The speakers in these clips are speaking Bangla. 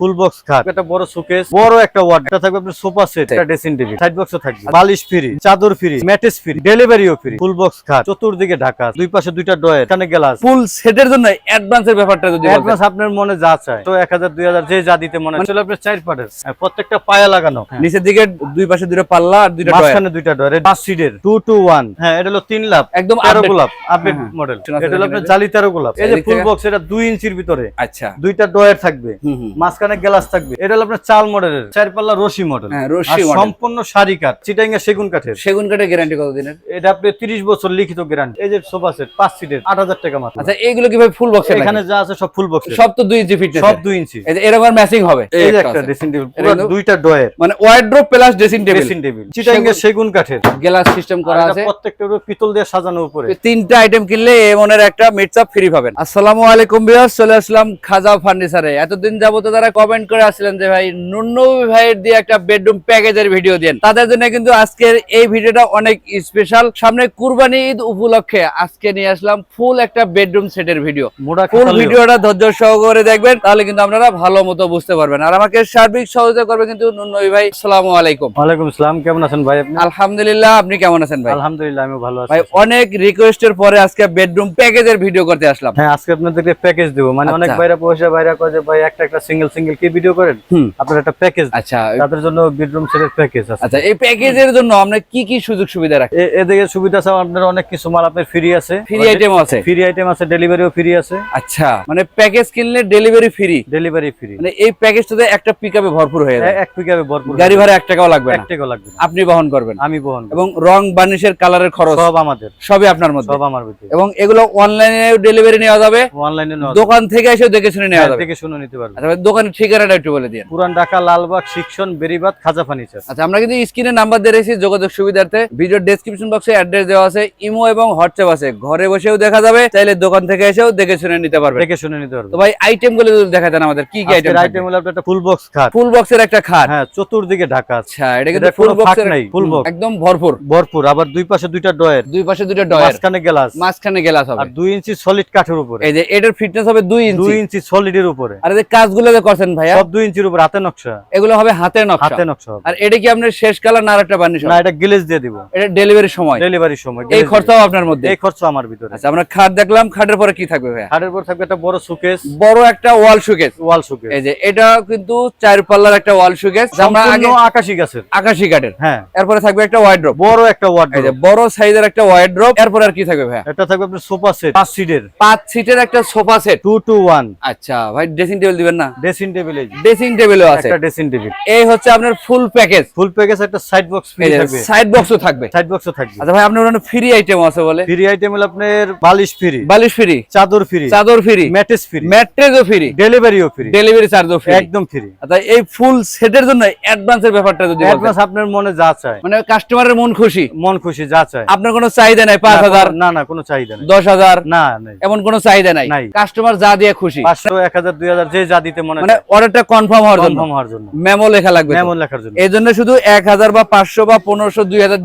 ফুল বক্স খাট। একটা বড় শোকেস। বড় একটা ওয়ার্ড। এটা থাকবে আপনার সোফা সেট একটা ড্রেসিং টেবিল সাইড বক্সও থাকবে। বালিশ ফ্রি চাদর ফ্রি ম্যাট্রেস ফ্রি ডেলিভারিও ফ্রি। ফুল বক্স খাট চতুর্দিকে ঢাকা দুই পাশে দুইটা ডয়ার এখানে গ্লাস। ফুল সেটের জন্য অ্যাডভান্সের ব্যাপারটা যদি অ্যাডভান্স আপনার মনে যা চায়। তো এক হাজার দুই হাজার যে যা দিতে মনে হয় চলে আপনার চার পাটের হ্যাঁ, প্রত্যেকটা পায়া লাগানো। হ্যাঁ। নিচের দিকে দুই পাশে দুইটা পাল্লা আর দুইটা ডয়ার মাঝখানে দুইটা ডয়ার পাঁচ সিটের টু টু ওয়ান হ্যাঁ এটা হলো তিন লাভ একদম update। গোলাপ আপডেট হ্যাঁ। মডেল এটা হলো আপনার? জালি তেরো গোলাপ। এই যে ফুল বক্স এটা দুই ইঞ্চির ভিতরে। আচ্ছা। দুইটা ডয়ার থাকবে। হুম মাঝখানে গ্লাস থাকবে। এটা হলো আপনার চাল মডেলের চার পাল্লা রশি মডেল। হ্যাঁ রশি। সম্পূর্ণ শাড়ি কাঠ চিটাঙ্গা সেগুন কাঠের। সেগুন কাঠের গ্যারান্টি কত দিনের এটা আপনি তিরিশ বছর লিখিত গ্যারান্টি এই যে সোফা সেট পাঁচ সিটের আট হাজার টাকা মাত্র। আচ্ছা এইগুলো কীভাবে ফুল বক্সের এখানে যা আছে সব ফুল বক্স সব তো দুই ইঞ্চি ফিটনেস সব দুই ইঞ্চি এরকম ম্যাচিং হবে? এই যে একটা ড্রেসিং টেবিল কিন্তু- দুইটা ডয়ার মানে wardrobe plus dressing table dressing table Chittagong সেগুন কাঠের। গ্লাস সিস্টেম করা আছে। প্রত্যেকটা উপরে পিতল দিয়ে সাজানো উপরে। তিনটা আইটেম কিনলে এমনের একটা মিটসাপ ফ্রি পাবেন। আসসালামু আলাইকুম বিয়াস চলে আসলাম খাজা ফার্নিচারে। এতদিন যাবত তারা কমেন্ট করে আসছিলেন যে ভাই নুন্নবী ভাইয়ের দিয়ে একটা বেডরুম প্যাকেজের ভিডিও দেন। তাদের জন্য কিন্তু আজকের এই ভিডিওটা অনেক স্পেশাল সামনে কুরবানি ঈদ উপলক্ষে আজকে নিয়ে আসলাম ফুল একটা বেডরুম সেটের ভিডিও ফুল ভিডিওটা ধৈর্য সহকারে দেখবেন তাহলে কিন্তু আপনারা ভালো মতো বুঝতে পারবেন। আর আমাকে সার্বিক সহযোগিতা করবে কিন্তু নুন্নবী ভাই। আসসালামু আলাইকুম। ওয়ালাইকুম আসসালাম কেমন আছেন ভাই আপনি? আলহামদুলিল্লাহ আপনি কেমন আছেন ভাই? আলহামদুলিল্লাহ আমি ভালো আছি। ভাই অনেক রিকোয়েস্টের পরে আজকে বেডরুম প্যাকেজের ভিডিও করতে আসলাম। হ্যাঁ আজকে আপনাদেরকে প্যাকেজ দেবো। মানে অনেক আচ্ছা। বাইরে পয়সা বাইরে কয় যে ভাই একটা একটা সিঙ্গেল সিঙ্গেল কি ভিডিও করেন আপনার একটা প্যাকেজ আচ্ছা তাদের জন্য বেডরুম সেটের প্যাকেজ আছে। আচ্ছা এই প্যাকেজের জন্য আমরা কি কি সুযোগ সুবিধা রাখি? এদিকে সুবিধা আছে আপনার অনেক কিছু মাল আপনার ফ্রি আছে। ফ্রি আইটেম আছে? ফ্রি আইটেম আছে ডেলিভারিও ফ্রি আছে। আচ্ছা মানে প্যাকেজ কিনলে ডেলিভারি ফ্রি ডেলিভারি ফ্রি মানে এই প্যাকেজটাতে একটা পিকআপে ভরপুর হয়ে যায়। এক পিকাবে ভরপুর গাড়ি ভাড়া এক টাকাও লাগবে না। টাকাও লাগবে আপনি বহন করবেন। আমি বহন এবং রং বার্নিশের কালারের খরচ সব আমাদের। সবই আপনার মধ্যে। সব আমার ভিতরে। এবং এগুলো অনলাইনে ডেলিভারি নেওয়া যাবে। অনলাইনে দোকান থেকে এসে দেখে শুনে নেওয়া যাবে। থেকে শুনে নিতে পারবে আচ্ছা ভাই, দোকানের ঠিকানাটা একটু বলে দিন পুরান ঢাকা লালবাগ শিক্ষণ বেরিবাদ খাজা ফার্নিচার। আচ্ছা আমরা কিন্তু স্ক্রিনে নাম্বার দিয়ে রেখেছি যোগাযোগ সুবিধার্থে। ভিডিও ডেসক্রিপশন বক্সে অ্যাড্রেস দেওয়া আছে ইমো এবং হোয়াটসঅ্যাপ আছে। ঘরে বসেও দেখা যাবে চাইলে দোকান থেকে এসেও দেখে শুনে নিতে পারবে দেখে শুনে নিতে পারবে তো ভাই আইটেমগুলো দেখা দেন আমাদের কি কি আইটেম আইটেম হলো একটা ফুল বক্স খাট। ফুল বক্সের একটা খাট। হ্যাঁ চতুর্দিকে ঢাকা আচ্ছা এটা কিন্তু ফুল বক্সের নাই, full box। একদম ভরপুর। ভরপুর আবার দুই পাশে দুইটা ডয়ার দুই পাশে দুটো ডয়ার মাঝখানে গ্লাস। মাঝখানে গ্লাস হবে। আর দুই ইঞ্চি সলিড কাঠের উপরে। এই যে এটার ফিটনেস হবে দুই ইঞ্চি। দুই ইঞ্চি সলিডের উপরে। আর এই যে কাজগুলো যে করছেন ভাইয়া। সব দুই ইঞ্চির উপরে হাতে নকশা। এগুলো হবে হাতের নকশা। হাতে নকশা আর এটা কি আপনার শেষ কালার না আরেকটা বার্নিশ না এটা গ্লেজ দিয়ে দিব। এটা ডেলিভারি সময়। ডেলিভারির সময় এই খরচাও আপনার মধ্যে। এই খরচ আমার ভিতরে। আচ্ছা আমরা খাট দেখলাম খাটের পরে কি থাকবে ভাইয়া? খাটের পর থাকবে একটা বড় সুকেস। বড় একটা ওয়াল সুকেস। ওয়াল সুকেস। এই যে এটা কিন্তু চার পাল্লার একটা ওয়াল সুকেস। আমরা আগে আকাশি গাছের। আকাশি কাঠের। হ্যাঁ। এরপরে থাকবে একটা ওয়াইড্রপ বড় একটা ওয়ার্ড এই যে বড় সাইজের একটা ওয়াইড্রপ এরপরে আর কি থাকবে ভাইয়া? এটা থাকবে আপনার সোফা সেট পাঁচ সিটের পাঁচ সিটের একটা sofa set. Two two one আচ্ছা ভাই ড্রেসিং টেবিল দিবেন না? ড্রেসিং টেবিল এই ড্রেসিং টেবিলও আছে। একটা ড্রেসিং টেবিল এই হচ্ছে আপনার ফুল প্যাকেজ ফুল প্যাকেজ একটা সাইড বক্স ফ্রি থাকবে। সাইড বক্সও থাকবে। সাইড বক্সও থাকবে। আচ্ছা ভাই আপনার ওখানে ফ্রি আইটেম আছে বলে। ফ্রি আইটেম হলো আপনার বালিশ ফ্রি বালিশ ফ্রি চাদর ফ্রি চাদর ফ্রি ম্যাট্রেস ফ্রি ম্যাট্রেসও ফ্রি ডেলিভারিও ফ্রি ডেলিভারি চার্জও ফ্রি একদম ফ্রি আচ্ছা এই ফুল সেটের জন্য অ্যাডভান্সের ব্যাপারটা যদি অ্যাডভান্স আপনার মনে যা চায়। মানে কাস্টমারের মন খুশি। মন খুশি যা চায়। আপনার কোনো চাহিদা নাই পাঁচ হাজার না, হাজার না না কোনো চাহিদা নেই। দশ হাজার না এমন কোনো চাহিদা নাই। কাস্টমার যা দিয়ে খুশি। পাঁচশো এক হাজার দুই হাজার যে যা দিতে মনে মানে অর্ডারটা কনফার্ম হওয়ার জন্য। হওয়ার জন্য। মেমো লেখা লাগবে তো। মেমন লেখার জন্য। এই জন্য শুধু এক হাজার বা পাঁচশো বা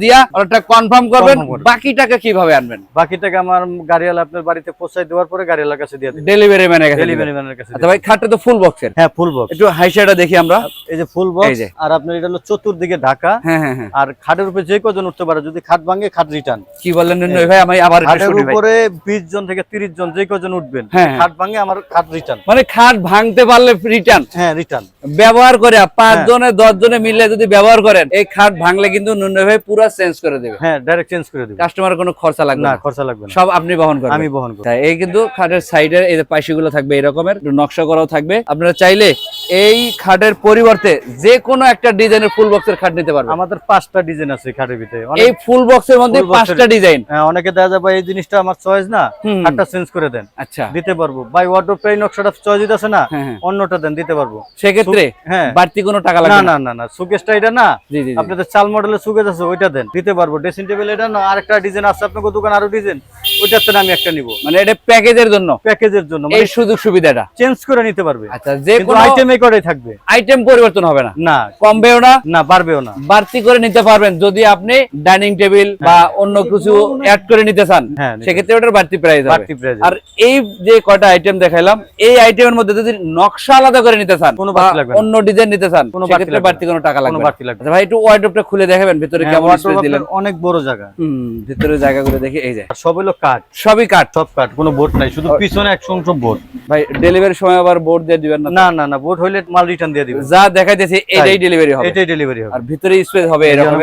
দিয়া অর্ডারটা কনফার্ম করবেন। বাকি টাকা কীভাবে আনবেন? বাকি টাকা আমার গাড়িওয়ালা আপনার বাড়িতে পৌঁছায় দেওয়ার পরে গাড়িওয়ালার কাছে দিয়ে ডেলিভারি ম্যানের কাছে ডেলিভারি ম্যানের কাছে আচ্ছা ভাই খাটটা তো ফুল বক্সের হ্যাঁ ফুল বক্স একটু হাইসাটা দেখি আমরা। এই যে ফুল বক্স আর আপনার এটা হলো চতুর্দিকে ঢাকা। হ্যাঁ হ্যাঁ হ্যাঁ। আর খাটের উপরে যে কজন উঠতে পারে যদি খাট ভাঙে খাট রিটার্ন কি বললেন ভাই? আমি আবার খাটের উপরে বিশ জন থেকে তিরিশ জন যে কজন উঠবেন। খাট ভাঙে আমার খাট রিটার্ন মানে খাট ভাঙতে পারলে রিটার্ন হ্যাঁ রিটার্ন ব্যবহার করে পাঁচ হ্যাঁ। জনে দশ জনে মিলে যদি ব্যবহার করেন এই খাট ভাঙলে কিন্তু নুন্নয় ভাই পুরো চেঞ্জ করে দেবে। হ্যাঁ ডাইরেক্ট চেঞ্জ করে দেবে। কাস্টমার কোনো খরচা লাগবে না খরচা লাগবে না। সব আপনি বহন করেন আমি বহন করব। এই কিন্তু খাটের সাইডের এই যে পাইশিগুলো থাকবে এই রকমের নকশা করাও থাকবে। আপনারা চাইলে এই খাটের পরিবর্তে যে কোনো একটা ডিজাইনের ফুল বক্সের খাট নিতে পারবেন আমাদের পাঁচটা ডিজাইন আছে খাটের ভিতরে। এই ফুল বক্সের মধ্যে পাঁচটা ডিজাইন হ্যাঁ, অনেকে দেখা ভাই এই জিনিসটা আমার চয়েস না। খাটটা চেঞ্জ করে দেন। আচ্ছা। দিতে পারব। ভাই ওয়ার্ডরোব এই নকশাটা চয়েস আছে না। হ্যাঁ, হ্যাঁ। অন্যটা দেন দিতে পারব। সেক্ষেত্রে হ্যাঁ। বাড়তি কোনো টাকা লাগবে না না। না না সুকেশটা এটা না। জি জি জি। আপনাদের চাল মডেলের সুকেশ আছে ওইটা দেন দিতে পারব। ড্রেসিং টেবিল এটা না আরেকটা ডিজাইন আছে আপনাকে দোকান আরও ডিজাইন ওইটার থেকে আমি একটা নিব। মানে এটা প্যাকেজের জন্য? প্যাকেজের জন্য এই সুযোগ সুবিধাটা চেঞ্জ করে নিতে পারবে। আচ্ছা যে কোনো আইটেমে কটাই থাকবে। আইটেম পরিবর্তন হবে না। না। কমবেও না। না বাড়বেও না। বাড়তি করে নিতে পারবেন যদি আপনি ডাইনিং টেবিল বা অন্য কিছু অ্যাড করে নিতে চান হ্যাঁ, সেক্ষেত্রে ওটার বাড়তি প্রাইস বাড়তি price আর এই যে কয়টা আইটেম দেখাইলাম এই আইটেমের মধ্যে যদি নকশা আলাদা করে নিতে চান কোনো বাড়তি লাগবে অন্য ডিজাইন নিতে চান কোনো বাড়তি সেক্ষেত্রে বাড়তি কোনো টাকা লাগবে বাড়তি লাগবে আচ্ছা ভাই একটু ওয়ার্ডরোবটা খুলে দেখাবেন ভিতরে হ্যাঁ, কেমন স্পেস দিলেন? অনেক বড় জায়গা। হুম ভিতরে জায়গাগুলো দেখি এই যে। সব হলো কাঠ। সবই কাঠ। সব কাঠ কোনো বোর্ড নাই শুধু পিছনে একশো অংশ বোর্ড ভাই ডেলিভারির সময় আবার বোর্ড দিয়ে দিবেন না না না না বোর্ড হইলে মাল রিটার্ন দিয়ে দিবে যা দেখাইতেছে ডেলিভারি হবে। এটাই ডেলিভারি হবে। আর ভিতরে স্পেস হবে এরকম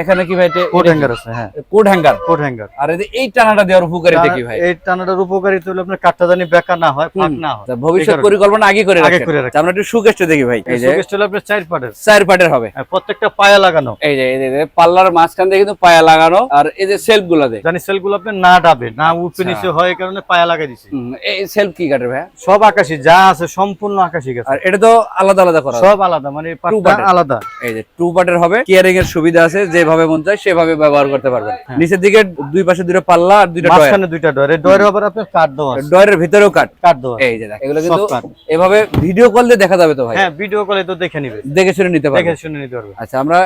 এখানে কি ভাই কোট হ্যাঙ্গার আছে হ্যাঁ। কোড হ্যাঙ্গার কোট হ্যাঙ্গার আর এই এই টানাটা দেওয়ার উপকারিতা কি ভাই? এই টানাটার উপকারিতা হলো আপনার কাঠটা জানি বেকার না হয় ফাঁক না হয়। ভবিষ্যৎ পরিকল্পনা আগে করে রাখেন। আমরা একটু সুকেশটা দেখি ভাই। এই যে হলো আপনার চার পাটের। চার পাটের হবে। প্রত্যেকটা পায়া লাগানো। এই যে এই যে- পাল্লার মাঝখান দিয়ে কিন্তু পায়া লাগানো। আর এই যে সেলফগুলো দেয় জানি সেলগুলো আপনার না ডাবে না উপরে আচ্ছা। নিচে হয় কারণে পায়া লাগাই দিছি। এই সেলফ কি কাটে ভাই? সব আকাশি যা আছে সম্পূর্ণ আকাশি গেছে আর এটা তো আলাদা আলাদা করা সব আলাদা মানে পাটটা আলাদা। এই যে টু পার্টের হবে কেয়ারিং এর সুবিধা আছে যেভাবে মন চায় সেভাবে ব্যবহার করতে পারবেন। নিচের দিকে দুই পাশে দুটো পাল্লা আর দুইটা ডয়ার মাঝখানে দুইটা ডয়ার এই ডয়ারে আবার আপনার কাঠ দেওয়া আছে। ডয়ারের ভিতরেও কাট কাঠ দেওয়া এই যে দেখ, এগুলো কিন্তু এভাবে ভিডিও কল দিয়ে দেখা যাবে তো ভাই? হ্যাঁ ভিডিও কলে তো দেখে নিবে। দেখে শুনে নিতে দেখে শুনে নিতে পারবে। আচ্ছা আমরা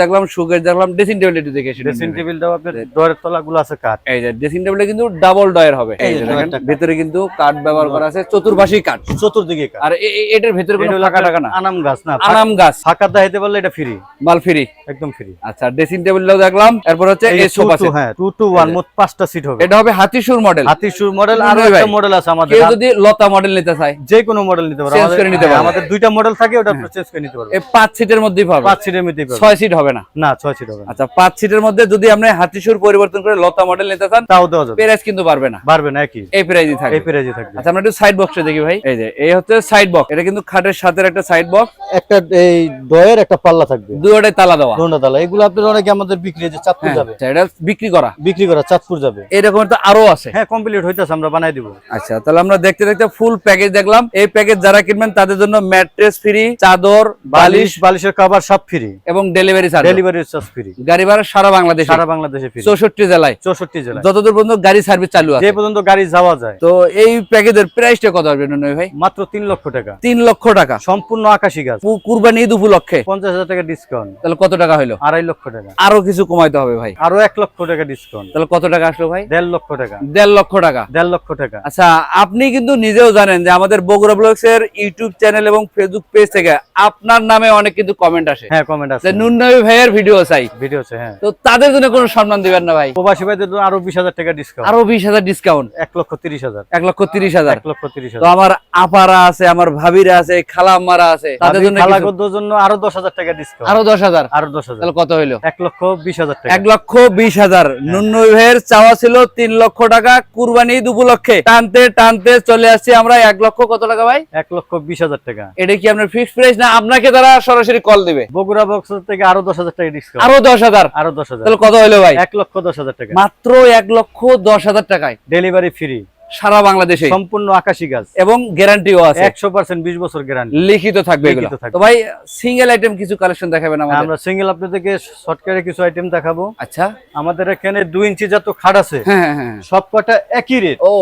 দেখলাম দেখলাম ড্রেসিং টেবিল একটু দেখে শুনে ড্রেসিং নিবে। টেবিলটাও আপনার ডয়ারের তলাগুলো আছে কাঠ এই যে ড্রেসিং টেবিলে কিন্তু ডাবল ডয়ার হবে। এই এই যে যে দেখেন, ভিতরে কিন্তু কাঠ ব্যবহার করা আছে চতুর্পাশী কাঠ চতুর্দিকে কাঠ আর এটার ভিতরে কোনো টাকা না? আনাম গাছ না আনাম গাছ। ফাঁকা দেখাইতে পারলে এটা ফ্রি মাল ফ্রি একদম ফ্রি আচ্ছা ড্রেসিং টেবিলটাও দেখলাম। এরপর হচ্ছে এই সোফা সেট হ্যাঁ টু টু ওয়ান মোট পাঁচটা সিট হবে। এটা হবে হাতিসুর মডেল মডেল আরও। একটা মডেল আছে আমাদের। কেউ যদি লতা মডেল নিতে চায় যে কোনো মডেল নিতে আমাদের- করে নিতে হ্যাঁ, পারবে। আমাদের দুইটা মডেল থাকে ওটা চেঞ্জ করে নিতে পারবে। এই পাঁচ সিটের মধ্যেই পাবে। পাঁচ সিটের মধ্যেই ছয় সিট হবে না? না ছয় সিট হবে। আচ্ছা পাঁচ সিটের মধ্যে যদি আপনি হাতিসুর পরিবর্তন করে লতা মডেল নিতে চান তাও দেওয়া যাবে। প্রাইস কিন্তু পারবে না। পারবে না একই। এই প্রাইসই থাকবে। এই প্রাইজে থাকবে। আচ্ছা আমরা একটু সাইড বক্সটা দেখি ভাই। এই যে এই হচ্ছে সাইড বক্স এটা কিন্তু খাটের সাথে একটা সাইড বক্স একটা এই ডয়ের একটা পাল্লা থাকবে। দুটোটাই তালা দেওয়া। দোনটা তালা। এগুলো আপনার অনেকে আমাদের বিক্রি হয়েছে চাঁদপুর হ্যাঁ, যাবে। আচ্ছা, এটা বিক্রি করা। বিক্রি করা চাঁদপুর যাবে। এরকম তো আরও আছে। হ্যাঁ কমপ্লিট হইতেছে আমরা বানাই দিব। আচ্ছা তাহলে আমরা দেখতে দেখতে ফুল প্যাকেজ দেখলাম। এই প্যাকেজ যারা কিনবেন তাদের জন্য ম্যাট্রেস ফ্রি চাদর বালিশ বালিশ বালিশের কভার সব ফ্রি এবং delivery charge delivery charge free গাড়ি ভাড়া সারা বাংলাদেশ। সারা বাংলাদেশে ফ্রি চৌষট্টি জেলায়। চৌষট্টি জেলায়। যতদূর পর্যন্ত গাড়ি সার্ভিস চালু আছে। যে পর্যন্ত গাড়ি যাওয়া যায়। তো এই প্যাকেজের প্রাইসটা কত আসবে নয় ভাই? মাত্র তিন লক্ষ টাকা। তিন লক্ষ টাকা। সম্পূর্ণ আকাশি গাছ। কুরবানি ঈদ উপলক্ষে পঞ্চাশ হাজার টাকা ডিসকাউন্ট তাহলে কত টাকা হলো আড়াই লক্ষ টাকা। আরও কিছু কমাইতে হবে ভাই। আরও এক লক্ষ টাকা ডিসকাউন্ট তাহলে কত টাকা আসলো ভাই? দেড় লক্ষ টাকা। দেড় লক্ষ টাকা। দেড় লক্ষ টাকা। আচ্ছা আপনি কিন্তু নিজেও জানেন যে আমাদের বগুড়া ব্লগস এর ইউটিউব চ্যানেল এবং ফেসবুক পেজ থেকে আপনার নামে অনেক কিন্তু কমেন্ট আসে। হ্যাঁ কমেন্ট আছে যে নুননবী ভাইয়ের ভিডিও চাই। ভিডিও আছে হ্যাঁ। তো তাদের জন্য কোনো সম্মান দিবেন না ভাই। প্রবাসী ভাইদের জন্য আরও বিশ হাজার টাকা ডিসকাউন্ট আরও বিশ হাজার ডিসকাউন্ট এক লক্ষ তিরিশ হাজার। এক লক্ষ তিরিশ হাজার। এক লক্ষ তিরিশ হাজার। তো আমার আপারা আছে আমার ভাবিরা আছে খালাম্মারা আছে তাদের জন্য খালাগদ্দর জন্য আরও দশ হাজার টাকা ডিসকাউন্ট আরও দশ হাজার? আরও দশ হাজার। তাহলে কত হইল? এক লক্ষ বিশ হাজার টাকা। এক লক্ষ বিশ হাজার। নুন্নবী ভাইয়ের চাওয়া ছিল তিন লক্ষ টাকা কুরবানি ঈদ উপলক্ষে। টানতে টানতে চলে আসছি আমরা। এক লক্ষ কত টাকা ভাই? এক লক্ষ বিশ হাজার টাকা। এটা কি আপনার ফিক্সড প্রাইস না আপনাকে তারা সরাসরি কল দিবে? বগুড়া বক্স থেকে আরও দশ হাজার টাকা ডিসকাউন্ট আরও দশ হাজার? আরও দশ হাজার। তাহলে কত হইল ভাই? এক লক্ষ দশ হাজার টাকা। মাত্র এক লক্ষ দশ হাজার টাকায়। ডেলিভারি ফ্রি সারা বাংলাদেশে। সম্পূর্ণ আকাশি গাছ। এবং গ্যারান্টিও আছে। একশো পার্সেন্ট বিশ বছর গ্যারান্টি। লিখিত থাকবে। তো ভাই সিঙ্গেল আইটেম কিছু কালেকশন দেখাবেন আমাদের? আমরা সিঙ্গেল আপনাদেরকে শর্টকাটে কিছু আইটেম দেখাবো। আচ্ছা। আমাদের এখানে দুই ইঞ্চি যত খাট আছে হ্যাঁ হ্যাঁ হ্যাঁ সব কটা একই রেট ও।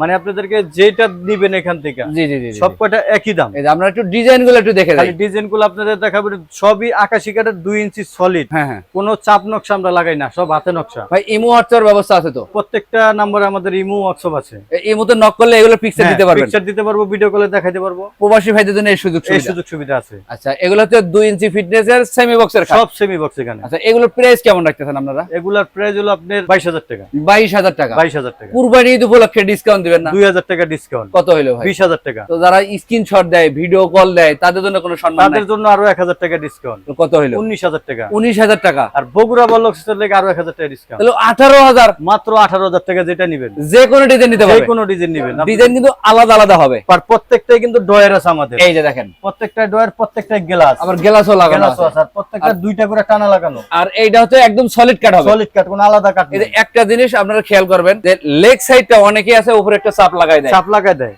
মানে আপনাদেরকে যেটা নিবেন এখান থেকে জি জি জি জি। সব কটা একই দাম। এই যে আমরা একটু ডিজাইনগুলো একটু দেখে খালি ডিজাইনগুলো আপনাদের দেখাবো সবই আকাশি কাঠের দুই ইঞ্চি সলিড হ্যাঁ হ্যাঁ। কোনো চাপ নকশা আমরা লাগাই না সব হাতে নকশা। ভাই ইমো হোয়াটসঅ্যাপ ব্যবস্থা আছে তো? প্রত্যেকটা নাম্বারে আমাদের ইমো হোয়াটসঅ্যাপ আছে। এই ইমোতে নক করলে এগুলো পিকচার দিতে পারবেন। পিকচার দিতে পারব ভিডিও কলে দেখাইতে পারব। প্রবাসী ভাইদের জন্য এই সুযোগ সুবিধা। সুযোগ সুবিধা আছে। আচ্ছা এগুলো হচ্ছে দুই ইঞ্চি ফিটনেস এর সেমি বক্সের সব সেমি বক্স এখানে। আচ্ছা এগুলোর প্রাইস কেমন রাখতেছেন আপনারা? এগুলার প্রাইস হলো আপনার বাইশ হাজার টাকা। বাইশ হাজার টাকা। বাইশ হাজার টাকা। কুরবানি ঈদ উপলক্ষে ডিসকাউন্ট দিবেন না। দুই হাজার টাকা ডিসকাউন্ট কত হইল ভাই? বিশ হাজার টাকা। তো যারা স্ক্রিনশট দেয় ভিডিও কল দেয় তাদের জন্য কোনো সম্মান তাদের জন্য আরও এক হাজার টাকা ডিসকাউন্ট তো কত উনিশ হাজার টাকা। উনিশ হাজার টাকা। আর বগুড়া বলক্সের লেগে আরও এক হাজার টাকা ডিসকাউন্ট তাহলে আঠারো হাজার। মাত্র আঠারো হাজার টাকা যেটা নিবেন। যে কোনো ডিজাইন নিতে যে পারবে কোনো ডিজাইন নিবেন ডিজাইন কিন্তু আলাদা আলাদা হবে। আর প্রত্যেকটাই কিন্তু ডয়ার আছে আমাদের। এই যে দেখেন। প্রত্যেকটা ডয়ার প্রত্যেকটা গ্লাস আবার গ্লাসও লাগানো আছে। আর প্রত্যেকটা দুইটা করে টানা লাগানো। আর এইটা হচ্ছে একদম সলিড কাট হবে। সলিড কাট কোনো আলাদা কাট যে একটা জিনিস আপনারা খেয়াল করবেন যে লেগ সাইডটা অনেকেই আছে উপরে একটা চাপ লাগাই দেয়। চাপ দেয়।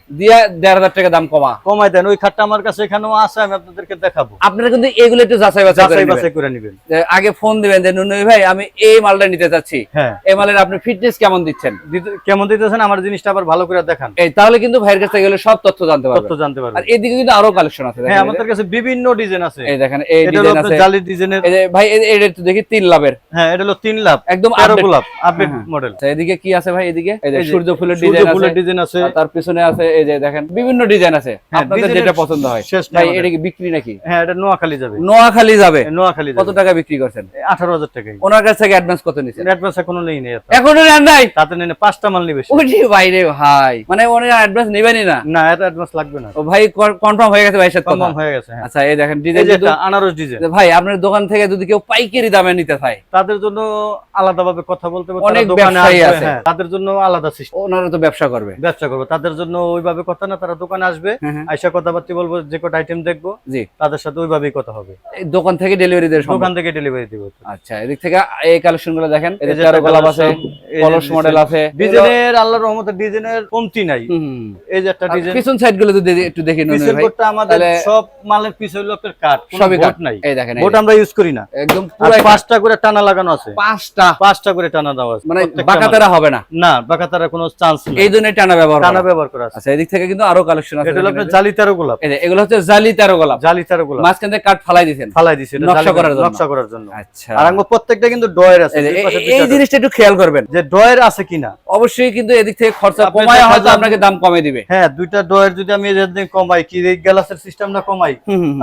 টাকা দাম কমা। কমাই দেন। ওই খাটটা আমার কাছে এখানেও আছে আমি আপনাদেরকে দেখাবো। আপনারা কিন্তু এগুলো একটু যাচাই বাছাই করে নেবেন। আগে ফোন দিবেন যে নুনুই ভাই আমি এই মালটা নিতে চাচ্ছি। হ্যাঁ। এই মালের আপনি ফিটনেস কেমন দিচ্ছেন? কেমন দিতেছেন? আমার জিনিসটা আবার ভালো করে দেখান। এই তাহলে কিন্তু ভাইয়ের কাছে গেলে সব তথ্য জানতে তথ্য পারবেন জানতে আর এদিকে কিন্তু আরও কালেকশন আছে হ্যাঁ আমাদের কাছে বিভিন্ন ডিজাইন আছে। এই দেখেন এই ডিজাইন আছে। জালি ডিজাইনের এই যে ভাই এটা একটু দেখি তিন লাভের। হ্যাঁ এটা হলো তিন লাভ। একদম update। গোলাপ আপডেট হ্যাঁ, মডেল আচ্ছা, এদিকে কি আছে ভাই এদিকে? এই যে সূর্য ফুলের সূর্য ডিজাইন ফুলের ডিজাইন আছে। তার পিছনে আছে এই যে দেখেন বিভিন্ন ডিজাইন আছে। হ্যাঁ, আপনাদের যেটা পছন্দ হয়। ভাই এটা কি বিক্রি নাকি? হ্যাঁ এটা নোয়াখালী যাবে। নোয়াখালী যাবে। নোয়াখালী কত টাকা বিক্রি করছেন? আঠারো হাজার টাকাই ওনার কাছ থেকে অ্যাডভান্স কত নিছেন? অ্যাডভান্স এখনও নেই নেই এখনও নেন নাই? তাতে নেই পাঁচটা মাল নিবে। ওই যে বাইরে ভাই মানে অ্যাডভান্স নেবেনই না? না এত অ্যাডভান্স লাগবে না। ও ভাই কনফার্ম হয়ে গেছে সাথে কনফার্ম হয়ে গেছে হ্যাঁ। আচ্ছা এই দেখেন ডিজাইন আনারস ডিজাইন ভাই আপনার দোকান থেকে যদি কেউ পাইকারি দামে নিতে চায় তাদের জন্য আলাদা ভাবে কথা বলতে হবে অনেক ব্যবসায়ী আছে। হ্যাঁ, তাদের জন্য আলাদা সিস্টেম ওনারা তো ব্যবসা করবে। ব্যবসা করবে। তাদের জন্য ওইভাবে কথা না তারা দোকানে আসবে হ্যাঁ। আইসা কথাবার্তা বলব যে কটা আইটেম দেখব জি। তাদের সাথে ওইভাবেই কথা হবে। এই দোকান থেকে ডেলিভারি সম্ভব? দোকান থেকে ডেলিভারি দিব আচ্ছা এদিক থেকে এই কালেকশনগুলো দেখেন। তেরো একটা গোলাপ আছে কলস মডেল আছে। ডিজাইনের আল্লাহর রহমতে ডিজাইনের কমতি নাই। এই যে একটা ডিজাইন পিছন সাইডগুলো যদি একটু দেখি নুন ভাই। বোর্ডটা আমাদের সব মালের পিছে কাঠ সবই কাট নাই। এই দেখেন যে। আমরা ইউজ করি না। একদম পুরো পাঁচটা করে টানা লাগানো আছে। পাঁচটা। পাঁচটা করে টানা দেওয়া আছে মানে বাঁকাতারা হবে না। না বাঁকাতারা কোনো চান্স নেই। এই টানা ব্যবহার টানা ব্যবহার করা আছে। আচ্ছা এদিক থেকে কিন্তু আরও কালেকশন আছে। এটা হলো আপনার জালি তেরো গোলাপ। এগুলো হচ্ছে জালি তেরো গোলাপ। জালি তেরো গোলাপ। মাঝখান থেকে কাঠ ফালাই দিয়েছেন। ফালাই নকশা করার জন্য। নকশা করার জন্য। আচ্ছা। আর আমার প্রত্যেকটা কিন্তু ডয়ের আছে এই। জিনিসটা একটু খেয়াল করবেন। যে ডয়ের আছে কিনা। অবশ্যই কিন্তু এদিক থেকে খরচা কমায় হয়তো আপনাকে দাম কমে দিবে। হ্যাঁ দুইটা ডয়ের যদি আমি কমাই কি এই গ্যালাসের সিস্টেম না কমাই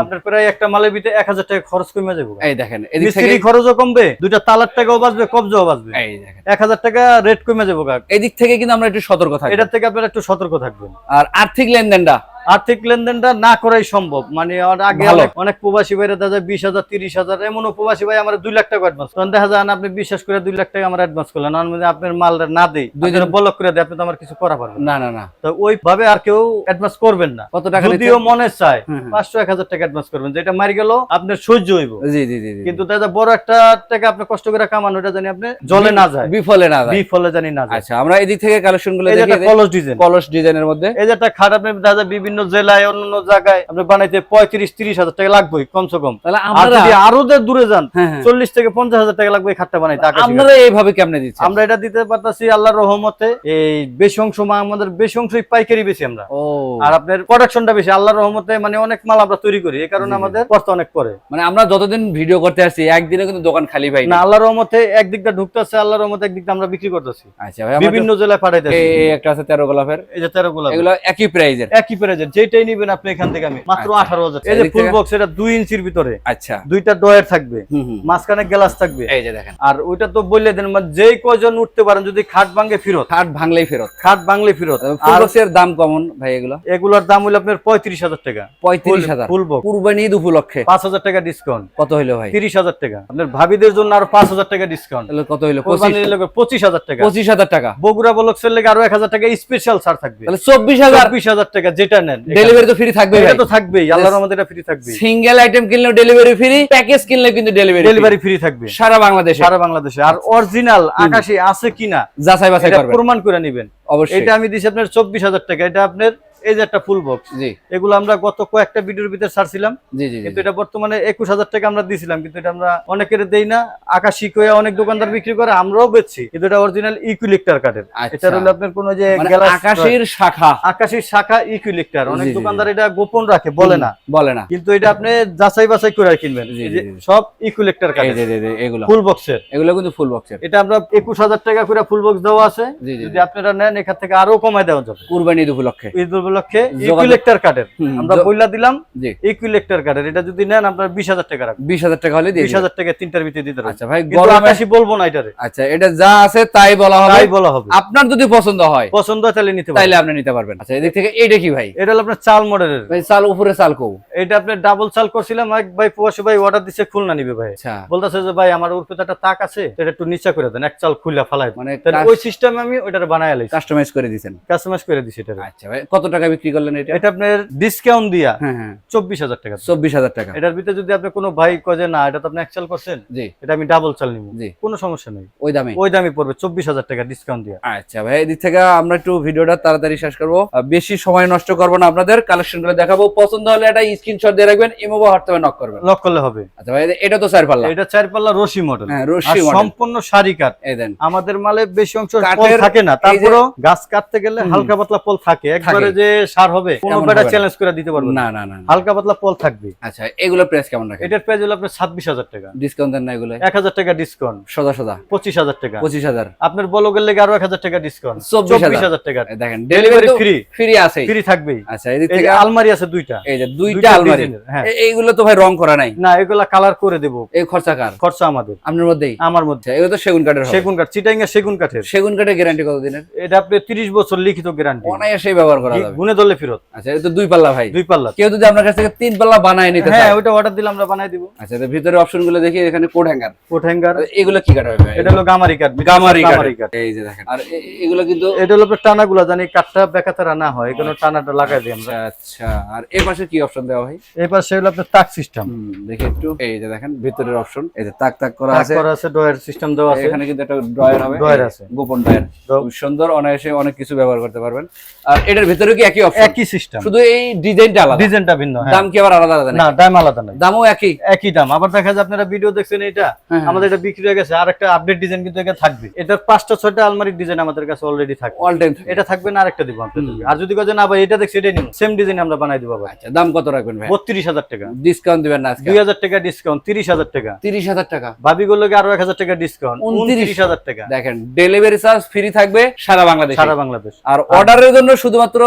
আপনার প্রায় একটা মালের ভিতরে এক হাজার টাকা খরচ কমে যাব। এই দেখেন এদিক থেকে মিস্ত্রি খরচও কমবে দুইটা তালার টাকাও বাঁচবে কবজাও বাঁচবে। এই দেখেন। এক হাজার টাকা রেট কমে যাব কাক এদিক থেকে কিন্তু আমরা একটু সতর্ক থাকি এটার থেকে আপনারা একটু সতর্ক থাকবেন। আর আর্থিক লেনদেনটা? আর্থিক লেনদেনটা না করাই সম্ভব। মানে আগে অনেক- প্রবাসী ভাইরা দেখা যায় বিশ হাজার তিরিশ হাজার এমনও প্রবাসী ভাই আমার দুই লাখ টাকা অ্যাডভান্স তখন দেখা যায় আপনি বিশ্বাস করে দুই লাখ টাকা আমার অ্যাডভান্স করলেন। আপনার মালটা না দেই। দুই দিন- বলক করে দেয় আপনি তো আমার কিছু করা পারবেন না। না না তো ওইভাবে আর কেউ অ্যাডভান্স করবেন না। কত টাকা যদিও মনে চায়। পাঁচশো এক হাজার টাকা অ্যাডভান্স করবেন। যেটা মারি গেল আপনার সহ্য হইব। জি জি জি। কিন্তু যায় বড় একটা টাকা আপনি কষ্ট করে কামান ওটা জানি আপনি জলে না যায়। বিফলে না যায়। বিফলে জানি না যায়। আচ্ছা আমরা এদিক থেকে কালেকশনগুলো কলস ডিজাইন কলস ডিজাইনের মধ্যে। এই যে একটা খাট আপনি দেখা যায় বিভিন্ন জেলায় অন্যান্য জায়গায় আপনি বানাইতে পঁয়ত্রিশ তিরিশ হাজার টাকা লাগবে কমসে কম। তাহলে আর আমরা যদি আরও যে দূরে যান হ্যাঁ, হ্যাঁ। চল্লিশ থেকে পঞ্চাশ হাজার টাকা লাগবে এই খাটটা বানাইতে। আপনারা এইভাবে কেমনে দিচ্ছেন আমরা এটা দিতে পারতাছি আল্লাহর রহমতে এই বেশি অংশ মা আমাদের বেশি অংশই পাইকারি বেশি আমরা। আর আপনার প্রোডাকশনটা বেশি আল্লাহর রহমতে মানে অনেক মাল আমরা তৈরি করি এই কারণে। আমাদের কষ্ট অনেক পরে মানে আমরা যতদিন ভিডিও করতে আসি একদিনে কিন্তু দোকান খালি পাই না। আল্লাহর রহমতে একদিকটা ঢুকতেছে আল্লাহর রহমতে একদিকটা আমরা বিক্রি করতেছি। আচ্ছা ভাই বিভিন্ন জেলায় পাঠাইতেছি। একটা আছে তেরো গোলাপের। এই যে তেরো গোলাপ এগুলো একই প্রাইজের একই প্রাইজের যেটাই নিবেন আপনি এখান থেকে আমি। মাত্র আচ্ছা। আঠারো হাজার এই যে ফুল বক্স এটা দুই ইঞ্চির ভিতরে। আচ্ছা। দুইটা ডয়ের থাকবে। মাঝখানে গ্লাস থাকবে। এই যে দেখেন। আর ওইটা তো বললে দেন মানে যেই কয়জন উঠতে পারেন যদি খাট ভাঙ্গে ফিরত। খাট ভাঙলেই ফেরত। খাট ভাঙলে ফিরত। ফুল বক্সের দাম কেমন ভাই এগুলো? এগুলোর দাম হলো আপনার পঁয়ত্রিশ হাজার টাকা। পঁয়ত্রিশ হাজার। ফুল বক্স কুরবানি ঈদ উপলক্ষে। পাঁচ হাজার টাকা ডিসকাউন্ট কত হইল ভাই? তিরিশ হাজার টাকা। আপনার ভাবিদের জন্য আরও পাঁচ হাজার টাকা ডিসকাউন্ট তাহলে কত হইল? পঁচিশ হাজার টাকা। পঁচিশ হাজার টাকা। বগুড়া বলক্সের লেগে আরও এক হাজার টাকা স্পেশাল ছাড় থাকবে। তাহলে চব্বিশ হাজার। বিশ হাজার টাকা যেটা নেন ডেলিভারি তো ফ্রি থাকবে এটা তো থাকবেই আল্লাহর রহমতে এটা ফ্রি থাকবে সিঙ্গেল আইটেম কিনলেও ডেলিভারি ফ্রি প্যাকেজ কিনলেও কিন্তু ডেলিভারি ডেলিভারি ফ্রি থাকবে। সারা বাংলাদেশে। সারা বাংলাদেশে। আর অরিজিনাল আকাশে আছে কিনা যাচাই বাছাই করবেন। প্রমাণ করে নিবেন। অবশ্যই। এটা আমি দিছি আপনার চব্বিশ হাজার টাকা এটা আপনার এই যে একটা ফুল বক্স জি। এগুলো আমরা গত কয়েকটা ভিডিওর ভিতরে ছাড়ছিলাম জি জি জি কিন্তু এটা বর্তমানে একুশ হাজার টাকা আমরা দিছিলাম কিন্তু এটা আমরা অনেকের দেই না। অনেক দোকানদার বিক্রি করে আমরাও বেচছি। কিন্তু এটা অরিজিনাল ইকুইলেক্টার কাঠের আচ্ছা। এটা হলো আপনার কোনো যে মানে আকাশের শাখা। আকাশির শাখা ইকুইলেক্টার অনেক দোকানদার এটা গোপন রাখে বলে না। বলে না। কিন্তু এটা আপনি যাচাই বাছাই করে কিনবেন। সব ইকুইলেক্টার কাঠের এগুলো। ফুল বক্সের এগুলো কিন্তু ফুল বক্সের এটা আমরা একুশ হাজার টাকা করে ফুল বক্স দেওয়া আছে। যদি আপনারা নেন এখান থেকে আরও কমায় দেওয়া যাবে। কুরবানি উপলক্ষে। ঈদ উপলক্ষে ইকুইলেক্টার হুম, আমরা বইলা দিলাম ইকুইলেক্টার কাঠের এটা যদি নেন আপনার বিশ হাজার টাকা রাখবেন বিশ হাজার টাকা হলে বিশ হাজার টাকা তিনটার ভিতরে দিতে আচ্ছা ভাই গরমে আকাশি বলব না এটারে। আচ্ছা এটা যা আছে তাই বলা হবে। তাই বলা হবে। আপনার যদি পছন্দ হয় পছন্দ হয় তাহলে নিতে তাইলে আপনি নিতে পারবেন। আচ্ছা এদিক থেকে এইটা কি ভাই? এটা হলো আপনার চাল মডেলের। ভাই চাল উপরে চাল কৌ এটা আপনি ডাবল চাল করছিলাম। এক ভাই প্রবাসী ভাই অর্ডার দিচ্ছে খুলনা নিবে ভাই। আচ্ছা। বলতেছে যে ভাই আমার উর্ফে একটা তাক আছে এটা একটু নিচা করে দেন এক চাল খুলে ফালাই মানে ওই সিস্টেমে আমি ওইটা বানায় কাস্টমাইজ করে দিয়েছেন কাস্টমাইজ করে দিছি এটা আচ্ছা ভাই কত টাকা বিক্রি করলেন এটা? এটা আপনার ডিসকাউন্ট দিয়া হ্যাঁ হ্যাঁ। চব্বিশ হাজার টাকা। চব্বিশ হাজার টাকা। এটার ভিতরে যদি আপনি কোনো ভাই কয়ে যে না এটা তো আপনি এক চাল করছেন জি। এটা আমি ডাবল চাল নিব। জি। কোনো সমস্যা নেই। ওই দামে? ওই দামই পড়বে চব্বিশ হাজার টাকা ডিসকাউন্ট দিয়া। আচ্ছা ভাই এদিক থেকে আমরা একটু ভিডিওটা তাড়াতাড়ি শেষ করব। বেশি সময় নষ্ট করব না আপনাদের কালেকশনগুলো দেখাবো। পছন্দ হলে একটা স্ক্রিনশট দিয়ে রাখবেন ইমো বা হোয়াটসঅ্যাপে নক করবেন। লক করলে হবে। আচ্ছা ভাই এটা তো চার পাল্লা এটা চার পাল্লা রশি মডেল হ্যাঁ রশি model। সম্পূর্ণ সারি কাট এই দেন। আমাদের মালে বেশি অংশ থাকে না। তারপরেও গাছ কাটতে গেলে হালকা পাতলা পল থাকে। একবারে যে সার হবে কোনো বেটা চ্যালেঞ্জ করে দিতে পারবে না। না না। হালকা পাতলা পল থাকবে। আচ্ছা এগুলো প্রাইস কেমন রাখেন? এটার প্রাইস হলো আপনার ছাব্বিশ হাজার টাকা। ডিসকাউন্ট দেন না এগুলো? এক হাজার টাকা ডিসকাউন্ট সোজা পঁচিশ হাজার টাকা। পঁচিশ হাজার। আপনার বলগের লেগে আরও এক হাজার টাকা ডিসকাউন্ট 24,000 টাকা। দেখেন ডেলিভারি ফ্রি ফ্রি আছে ফ্রি থাকবেই। আচ্ছা এদিক থেকে আলমারি আছে দুইটা। এই যে দুইটা আলমারি। হ্যাঁ। এইগুলো তো ভাই রং করা নাই। না এগুলা কালার করে দেবো। এই খরচা কার? খরচা আমাদের। আপনার মধ্যেই? আমার মধ্যে। এগুলো তো সেগুন কাঠের হবে। সেগুন কাঠ চিটাইঙ্গা সেগুন কাঠের। সেগুন কাঠের গ্যারান্টি কত দিনের এটা আপনি তিরিশ বছর লিখিত গ্যারান্টি অনায়াসেই ব্যবহার করা যাবে। গুনে ধরলে ফেরত। আচ্ছা এটা দুই পাল্লা ভাই। দুই পাল্লা। কেউ যদি আপনার কাছ থেকে তিন পাল্লা বানায় নিতে হ্যাঁ ওইটা অর্ডার দিলে আমরা বানাই দিব। আচ্ছা তো ভিতরে অপশনগুলো দেখি এখানে কোড হ্যাঙ্গার। Coat hanger. এগুলো কি কাঠ হবে এটা হলো গামারি কাঠ গামারি কাঠ এই যে দেখেন। আর এগুলো কিন্তু এটা হলো টানা গুলা জানি কাঠটা বেকাতারা না হয় এগুলো টানাটা লাগাই দিই আমরা। আচ্ছা আর এই পাশে কি অপশন দেওয়া ভাই? এই পাশে হলো আপনার তাক সিস্টেম দেখি একটু। এই যে দেখেন ভিতরের অপশন এই যে তাক তাক করা আছে। করা আছে ডয়ের সিস্টেম দেওয়া আছে। এখানে কিন্তু একটা ড্রয়ার হবে। ড্রয়ার আছে। গোপন খুব সুন্দর অনায়াসে অনেক কিছু ব্যবহার করতে পারবেন। আর এটার ভিতরে কি একই অপশন একই সিস্টেম শুধু এই ডিজাইনটা আলাদা। ডিজাইনটা ভিন্ন হ্যাঁ। দাম কি আবার আলাদা আলাদা না দাম আলাদা নাই। দামও একই। একই দাম। আবার দেখা যায় আপনারা ভিডিও দেখছেন এটা হ্যাঁ, আমাদের এটা বিক্রি হয়ে গেছে আর একটা আপডেট ডিজাইন কিন্তু থাকবে। এটার পাঁচটা ছয়টা আলমারির ডিজাইন আমাদের কাছে অলরেডি থাকে অল টাইম এটা থাকবে না আরেকটা দিব আপনাদেরকে আর যদি না ভাই এটা দেখছি এটাই নিন সেম ডিজাইন আমরা বানাই দিব ভাই আচ্ছা দাম কত রাখবেন ভাই? বত্রিশ হাজার টাকা। ডিসকাউন্ট দিবেন না আজকে? দুই হাজার টাকা ডিসকাউন্ট তিরিশ হাজার টাকা। তিরিশ হাজার টাকা। ভাবি গুলোকে আরও এক হাজার টাকা ডিসকাউন্ট 29 উনত্রিশ হাজার টাকা। দেখেন ডেলিভারি চার্জ ফ্রি থাকবে সারা বাংলাদেশে। সারা বাংলাদেশ। আর অর্ডারের জন্য শুধুমাত্র